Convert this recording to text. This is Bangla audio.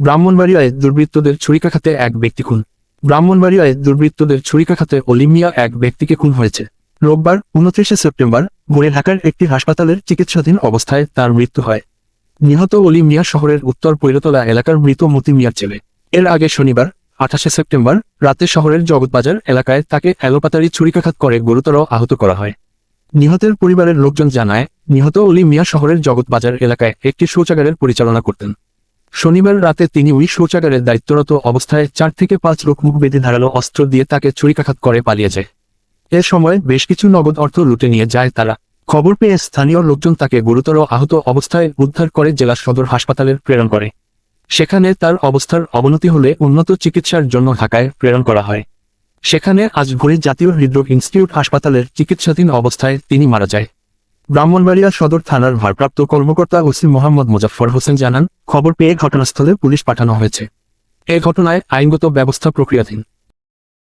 ব্রাহ্মণবাড়িয়ায় দুর্বৃত্তদের ছুরিকাঘাতে এক ব্যক্তি খুন। ব্রাহ্মণবাড়িয়ায় দুর্বৃত্তদের ছুরিকাঘাতে অলিমিয়া এক ব্যক্তিকে খুন হয়েছে। রোববার উনত্রিশে সেপ্টেম্বর ভোরে ঢাকার একটি হাসপাতালের চিকিৎসাধীন অবস্থায় তার মৃত্যু হয়। নিহত অলি মিয়া শহরের উত্তর পৈরতলা এলাকার মৃত মতি মিয়ার ছেলে। এর আগে শনিবার, আঠাশে সেপ্টেম্বর, রাতে শহরের জগৎবাজার এলাকায় তাকে অ্যালোপাতারি ছুরিকাঘাত করে গুরুতর আহত করা হয়। নিহতের পরিবারের লোকজন জানায়, নিহত অলি মিয়া শহরের জগৎবাজার এলাকায় একটি শৌচাগারের পরিচালনা করতেন। শনিবার রাতে তিনি ওই শৌচাগারের দায়িত্বরত অবস্থায় চার থেকে পাঁচ লোক মুখ বেঁধে ধারালো অস্ত্র দিয়ে তাকে ছুরিকাঘাত করে পালিয়ে যায় এ সময় বেশ কিছু নগদ অর্থ লুটে নিয়ে যায় তারা। খবর পেয়ে স্থানীয় লোকজন তাকে গুরুতর আহত অবস্থায় উদ্ধার করে জেলা সদর হাসপাতালে প্রেরণ করে। সেখানে তার অবস্থার অবনতি হলে উন্নত চিকিৎসার জন্য ঢাকায় প্রেরণ করা হয়। সেখানে আজ ভোরে জাতীয় হৃদরোগ ইনস্টিটিউট হাসপাতালের চিকিৎসাধীন অবস্থায় তিনি মারা যায়। ব্রাহ্মণবাড়িয়া সদর থানার ভারপ্রাপ্ত কর্মকর্তা ওসি মোহাম্মদ মুজাফর হোসেন জানান, খবর পেয়ে ঘটনাস্থলে পুলিশ পাঠানো হয়েছে। এ ঘটনায় আইনগত ব্যবস্থা প্রক্রিয়াধীন।